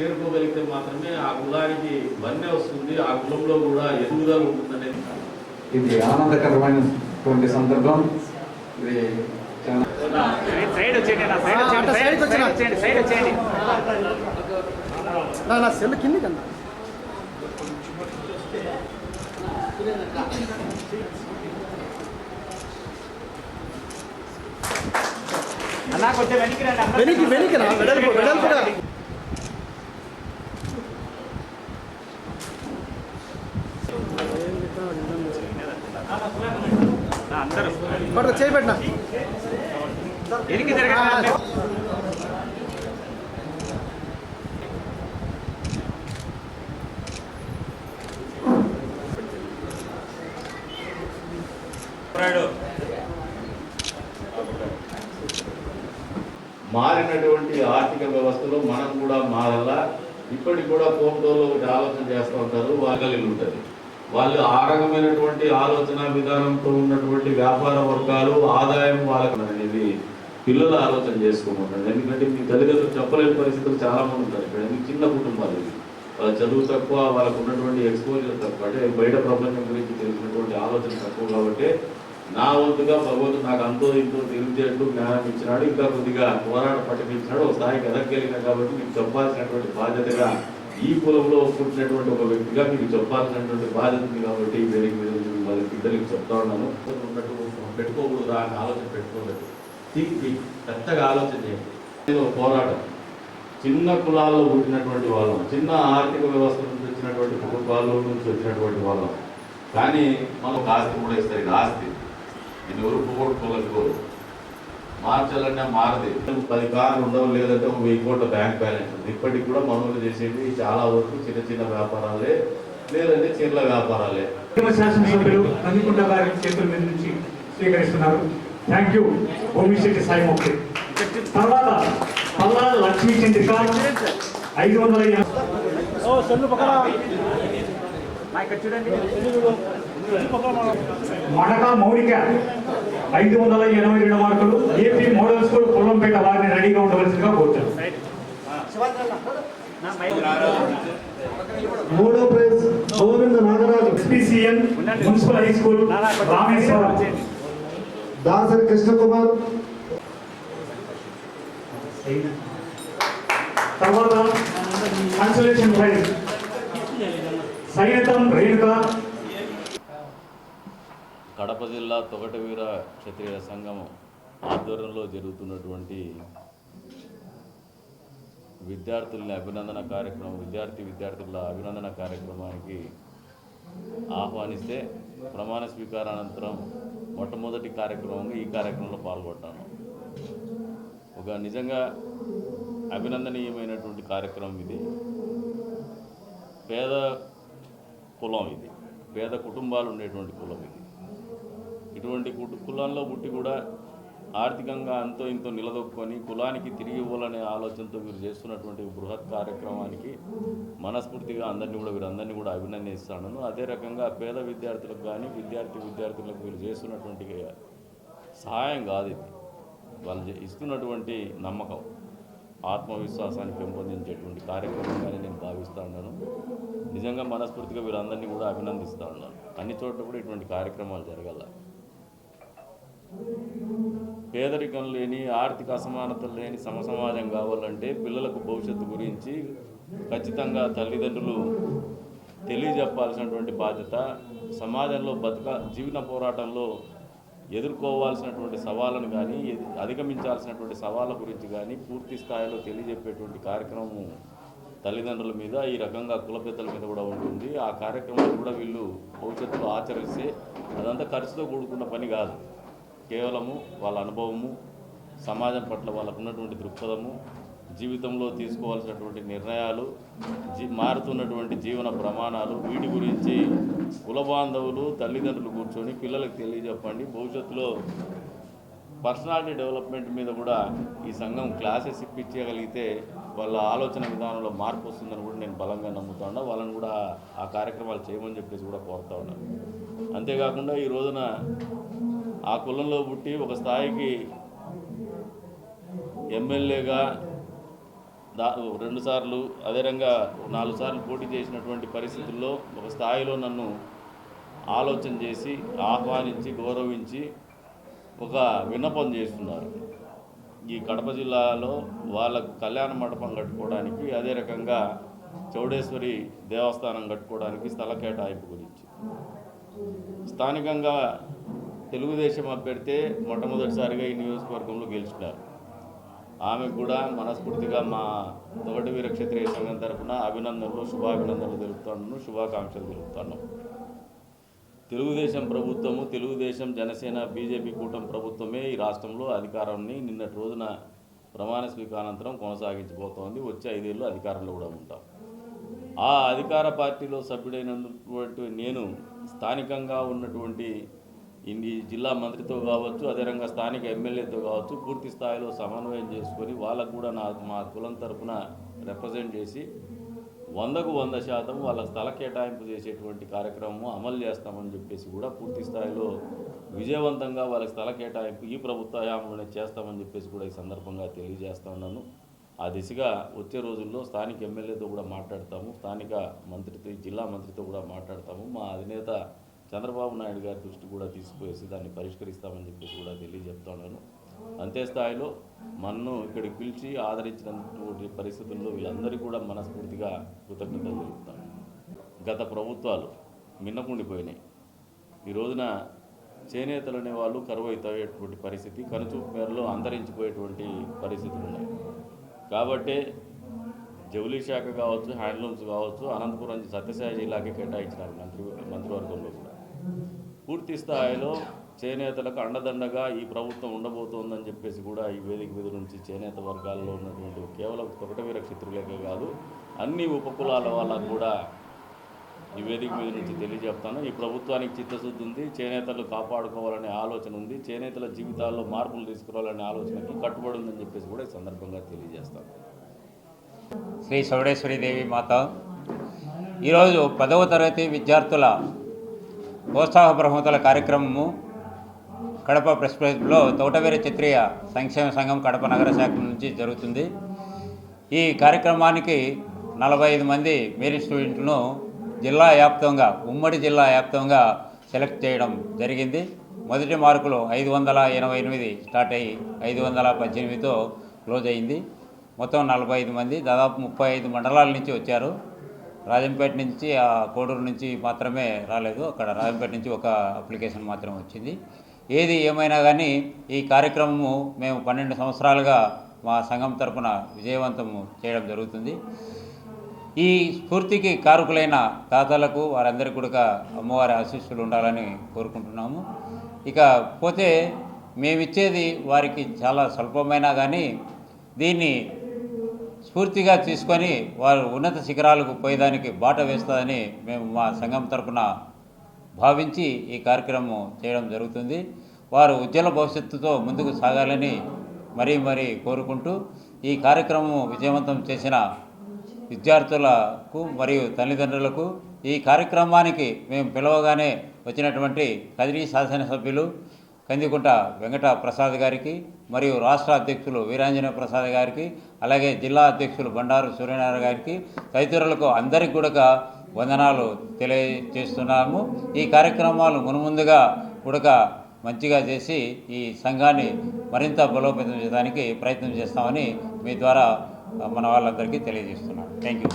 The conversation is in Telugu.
చేరుకోగలిగితే మాత్రమే ఆ కులానికి వన్నె వస్తుంది ఆ కులంలో కూడా ఎదుగుదల ఉంటుందనేది ఇది ఆనందకరమైనటువంటి సందర్భం. ఇది చాలా సైడ్ వచ్చేయండి నా సైడ్ వచ్చేయండి సైడ్ సైడ్ వచ్చేయండి. సైడ్ వచ్చేయండి. నా నా సెల్ కిందికి అన్న అన్నా కొంచెం వెనక్కి రండి. వెనక్కి వెనక్కి రా. వెడల్పు వెడల్పుగా అందరూ. చేయబెట్టిన మారినటువంటి ఆర్థిక వ్యవస్థలో మనం కూడా మారాలా ఇప్పటికి కూడా ఫోన్లో ఒకటి ఆలోచన చేస్తూ ఉంటారు వాళ్ళకి ఉంటుంది వాళ్ళు ఆ రకమైనటువంటి ఆలోచన విధానంతో ఉన్నటువంటి వ్యాపార వర్గాలు ఆదాయం వాళ్ళకి అనేది పిల్లలు ఆలోచన చేసుకోమంటారు ఎందుకంటే మీ తల్లిదండ్రులు చెప్పలేని పరిస్థితులు చాలా మంది ఉంటారు. ఇక్కడ మీ చిన్న కుటుంబాలు ఇవి. వాళ్ళ చదువు తక్కువ వాళ్ళకు ఉన్నటువంటి ఎక్స్పోజర్ తక్కువ. అంటే బయట ప్రపంచం గురించి తెలిసినటువంటి ఆలోచన తక్కువ కాబట్టి నా వంతుగా భగవంతుడు నాకు అంతో ఇంతో తెలివితేటలు జ్ఞానం ఇచ్చినాడు ఇంకా కొద్దిగా పోరాట పట్టించినాడు ఒక స్థాయికి ఎదగలిగినా కాబట్టి మీకు చెప్పాల్సినటువంటి బాధ్యతగా ఈ కులంలో పుట్టినటువంటి ఒక వ్యక్తిగా మీకు చెప్పాల్సినటువంటి బాధ్యత ఉంది కాబట్టి వేరే వాళ్ళ బిడ్డలకి చెప్తా ఉన్నాను. ఉన్నట్టు పెట్టుకోకూడదా అని ఆలోచన పెట్టుకోలేదు. థింక్ బిగ్ పెద్దగా ఆలోచన చేయండి. ఇది ఒక పోరాటం. చిన్న కులాల్లో పుట్టినటువంటి వాళ్ళం చిన్న ఆర్థిక వ్యవస్థ నుంచి వచ్చినటువంటి కుటుంబాల నుంచి వచ్చినటువంటి వాళ్ళం. కానీ మనకు ఆస్తి కూడా ఇస్తారు ఇది ఆస్తి. ఇది ఎవరు పోగొట్టుకోగలుగుతారు మార్చాలంటే మారది. పది కార్లు ఉండవు లేదంటే ఒక వెయ్యి కోట్ల బ్యాంక్ బ్యాలెన్స్ ఉంది. ఇప్పటికి కూడా మనోళ్ళు చేసేది చాలా వరకు చిన్న చిన్న వ్యాపారాలే లేదంటే చిన్న వ్యాపారాలే. ఉద్యమ శాసనసభ్యులు నందికొండ గారి చేతుల మీద నుంచి స్వీకరిస్తున్నారు. థ్యాంక్ యూ భూమిశెట్టి సాయి మొక్కి. తర్వాత పల్లా లక్ష్మీ చంద్రిక ఐదు వందల మడక మౌలిక ఐదు వందల ఎనభై రెండు మార్కులు ఏపీ మోడల్ స్కూల్ పొల్లంపేట వారిని రెడీగా ఉండవలసిందిగా కోరుతాను మూడో prize Govinda Nagaraju. SPCN municipal high school Rameswaram. Dasari Krishnakumar. తర్వాత కన్సలేషన్ ప్రైజ్ సైనతం రేణుక. కడప జిల్లా తొగటవీర క్షత్రియ సంఘం ఆధ్వర్యంలో జరుగుతున్నటువంటి విద్యార్థుల్ని అభినందన కార్యక్రమం విద్యార్థి విద్యార్థుల అభినందన కార్యక్రమానికి ఆహ్వానిస్తే ప్రమాణ స్వీకారానంతరం మొట్టమొదటి కార్యక్రమంగా ఈ కార్యక్రమంలో పాల్గొంటాను. ఒక నిజంగా అభినందనీయమైనటువంటి కార్యక్రమం ఇది. పేద కులం ఇది. పేద కుటుంబాలు ఉండేటువంటి కులం ఇది. ఇటువంటి కులంలో పుట్టి కూడా ఆర్థికంగా అంతో ఇంతో నిలదొక్కుని కులానికి తిరిగి ఇవ్వాలనే ఆలోచనతో మీరు చేస్తున్నటువంటి బృహత్ కార్యక్రమానికి మనస్ఫూర్తిగా అందరినీ కూడా వీరందరినీ కూడా అభినందిస్తాను. అదే రకంగా పేద విద్యార్థులకు కానీ విద్యార్థి విద్యార్థులకు వీరు చేస్తున్నటువంటి సహాయం కాదు ఇది. వాళ్ళు ఇస్తున్నటువంటి నమ్మకం ఆత్మవిశ్వాసాన్ని పెంపొందించేటువంటి కార్యక్రమంగానే నేను భావిస్తూ ఉన్నాను. నిజంగా మనస్ఫూర్తిగా వీరందరినీ కూడా అభినందిస్తూ ఉన్నాను. అన్ని చోట్ల కూడా ఇటువంటి కార్యక్రమాలు జరగాల. పేదరికం లేని ఆర్థిక అసమానతలు లేని సమసమాజం కావాలంటే పిల్లలకు భవిష్యత్తు గురించి ఖచ్చితంగా తల్లిదండ్రులు తెలియజెప్పాల్సినటువంటి బాధ్యత సమాజంలో బతుక జీవన పోరాటంలో ఎదుర్కోవాల్సినటువంటి సవాళ్ళను కానీ ఎది- అధిగమించాల్సినటువంటి సవాళ్ళ గురించి కానీ పూర్తి స్థాయిలో తెలియజెప్పేటువంటి కార్యక్రమం తల్లిదండ్రుల మీద ఈ రకంగా కుల పెద్దల మీద కూడా ఉంటుంది. ఆ కార్యక్రమాన్ని కూడా వీళ్ళు భవిష్యత్తులో ఆచరిస్తే అదంతా ఖర్చుతో కూడుకున్న పని కాదు. కేవలము వాళ్ళ అనుభవము సమాజం పట్ల వాళ్ళకు ఉన్నటువంటి దృక్పథము జీవితంలో తీసుకోవాల్సినటువంటి నిర్ణయాలు జీ మారుతున్నటువంటి జీవన ప్రమాణాలు వీటి గురించి కుల బాంధవులు తల్లిదండ్రులు కూర్చొని పిల్లలకు తెలియజెప్పండి. భవిష్యత్తులో పర్సనాలిటీ డెవలప్మెంట్ మీద కూడా ఈ సంఘం క్లాసెస్ ఇప్పించగలిగితే వాళ్ళ ఆలోచన విధానంలో మార్పు వస్తుందని కూడా నేను బలంగా నమ్ముతా ఉన్నా. వాళ్ళని కూడా ఆ కార్యక్రమాలు చేయమని చెప్పేసి కూడా కోరుతా ఉన్నాను అంతేకాకుండా ఈ రోజున ఆ కులంలో పుట్టి ఒక స్థాయికి ఎమ్మెల్యేగా దా రెండు సార్లు అదే నాలుగు సార్లు పోటీ చేసినటువంటి పరిస్థితుల్లో ఒక స్థాయిలో నన్ను ఆలోచన చేసి ఆహ్వానించి గౌరవించి ఒక విన్నపం చేస్తున్నారు. ఈ కడప జిల్లాలో వాళ్ళ కళ్యాణ మండపం కట్టుకోవడానికి అదే రకంగా చౌడేశ్వరి దేవస్థానం కట్టుకోవడానికి స్థల కేటాయింపు గురించి. స్థానికంగా తెలుగుదేశం అభ్యర్థి మొట్టమొదటిసారిగా ఈ నియోజకవర్గంలో గెలిచినారు. ఆమె కూడా మనస్ఫూర్తిగా మా తొగటి వీరక్షత్రియ సంఘం తరఫున అభినందనలు శుభాభినందనలు తెలుపుతాను శుభాకాంక్షలు తెలుపుతాను. తెలుగుదేశం ప్రభుత్వము తెలుగుదేశం జనసేన బీజేపీ కూటమి ప్రభుత్వమే ఈ రాష్ట్రంలో అధికారాన్ని నిన్నటి రోజున ప్రమాణ స్వీకారానంతరం కొనసాగించబోతోంది. వచ్చే ఐదేళ్ళు అధికారంలో కూడా ఉంటాం. ఆ అధికార పార్టీలో సభ్యుడైనటువంటి నేను స్థానికంగా ఉన్నటువంటి ఇన్ని జిల్లా మంత్రితో కావచ్చు అదేవిధంగా స్థానిక ఎమ్మెల్యేతో కావచ్చు పూర్తి స్థాయిలో సమన్వయం చేసుకొని వాళ్ళకు కూడా నా మా కులం తరపున రిప్రజెంట్ చేసి వందకు వంద శాతం వాళ్ళ స్థల కేటాయింపు చేసేటువంటి కార్యక్రమం అమలు చేస్తామని చెప్పేసి కూడా పూర్తి స్థాయిలో విజయవంతంగా వాళ్ళ స్థల కేటాయింపు ఈ ప్రభుత్వ హయాంలోనే చేస్తామని చెప్పేసి కూడా ఈ సందర్భంగా తెలియజేస్తా ఉన్నాను. ఆ దిశగా వచ్చే రోజుల్లో స్థానిక ఎమ్మెల్యేతో కూడా మాట్లాడతాము స్థానిక మంత్రితో జిల్లా మంత్రితో కూడా మాట్లాడతాము. మా అధినేత చంద్రబాబు నాయుడు గారి దృష్టి కూడా తీసుకువేసి దాన్ని పరిష్కరిస్తామని చెప్పేసి కూడా తెలియజెప్తున్నాను అంతే స్థాయిలో మన్ను ఇక్కడికి పిలిచి ఆదరించినటువంటి పరిస్థితుల్లో వీళ్ళందరికీ కూడా మనస్ఫూర్తిగా కృతజ్ఞతలు తెలుపుతాను గత ప్రభుత్వాలు మిన్నకుండిపోయినాయి. ఈ రోజున చేనేతలు అనే వాళ్ళు కరువు అవుతాయేటువంటి పరిస్థితి కనుచూపు మేరలో అంతరించిపోయేటువంటి పరిస్థితులు ఉన్నాయి. కాబట్టే జౌలీ శాఖ కావచ్చు హ్యాండ్లూమ్స్ కావచ్చు అనంతపురం సత్యసాయి జిల్లాకి కేటాయించినారు మంత్రి మంత్రివర్గంలో కూడా. పూర్తి స్థాయిలో చేనేతలకు అండదండగా ఈ ప్రభుత్వం ఉండబోతోందని చెప్పేసి కూడా ఈ వేదిక మీద నుంచి చేనేత వర్గాల్లో ఉన్నటువంటి కేవలం తొకటవీర క్షత్రులేకే కాదు అన్ని ఉపకులాల వాళ్ళకు కూడా ఈ వేదిక మీద నుంచి తెలియజెప్తాను ఈ ప్రభుత్వానికి చిత్తశుద్ధి ఉంది చేనేతలు కాపాడుకోవాలనే ఆలోచన ఉంది చేనేతల జీవితాల్లో మార్పులు తీసుకురావాలనే ఆలోచనకి కట్టుబడి ఉందని చెప్పేసి కూడా ఈ సందర్భంగా తెలియజేస్తాను. శ్రీ చౌడేశ్వరి దేవి మాత ఈరోజు పదవ తరగతి విద్యార్థుల ప్రోత్సాహ బ్రహ్మతల కార్యక్రమము కడప ప్రెస్ క్లబ్లో తోటవీర చిత్రీయ సంక్షేమ సంఘం కడప నగర శాఖ నుంచి జరుగుతుంది. ఈ కార్యక్రమానికి నలభై ఐదు మంది మెరిట్ స్టూడెంట్లను జిల్లా వ్యాప్తంగా ఉమ్మడి జిల్లా వ్యాప్తంగా సెలెక్ట్ చేయడం జరిగింది. మొదటి మార్కులు ఐదు వందల ఎనభై ఎనిమిది స్టార్ట్ అయ్యి ఐదు వందల పద్దెనిమిదితో క్లోజ్ అయింది. మొత్తం నలభై ఐదు మంది దాదాపు ముప్పై ఐదు మండలాల నుంచి వచ్చారు. రాజంపేట నుంచి ఆ కోడూరు నుంచి మాత్రమే రాలేదు. అక్కడ రాజంపేట నుంచి ఒక అప్లికేషన్ మాత్రం వచ్చింది. ఏది ఏమైనా కానీ ఈ కార్యక్రమము మేము పన్నెండు సంవత్సరాలుగా మా సంఘం తరపున విజయవంతము చేయడం జరుగుతుంది. ఈ స్ఫూర్తికి కారుకులైన తాతలకు వారందరికీ కూడా అమ్మవారి ఆశీస్సులు ఉండాలని కోరుకుంటున్నాము. ఇక పోతే మేమిచ్చేది వారికి చాలా స్వల్పమైనా కానీ దీన్ని స్ఫూర్తిగా తీసుకొని వారు ఉన్నత శిఖరాలకు పోయేదానికి బాట వేస్తుందని మేము మా సంఘం తరఫున భావించి ఈ కార్యక్రమం చేయడం జరుగుతుంది. వారు ఉజ్వల భవిష్యత్తుతో ముందుకు సాగాలని మరీ మరీ కోరుకుంటూ ఈ కార్యక్రమం విజయవంతం చేసిన విద్యార్థులకు మరియు తల్లిదండ్రులకు ఈ కార్యక్రమానికి మేము పిలవగానే వచ్చినటువంటి కదిరి శాసనసభ్యులు కందికుంట వెంకట ప్రసాద్ గారికి మరియు రాష్ట్ర అధ్యక్షులు వీరాంజనేయ ప్రసాద్ గారికి అలాగే జిల్లా అధ్యక్షులు బండారు సూర్యనారాయణ గారికి తదితరులకు అందరికీ కూడా వందనాలు తెలియజేస్తున్నాము. ఈ కార్యక్రమాలు మునుముందుగా కూడా మంచిగా చేసి ఈ సంఘాన్ని మరింత బలోపేతం చేయడానికి ప్రయత్నం చేస్తామని మీ ద్వారా మన వాళ్ళందరికీ తెలియజేస్తున్నాను. Thank you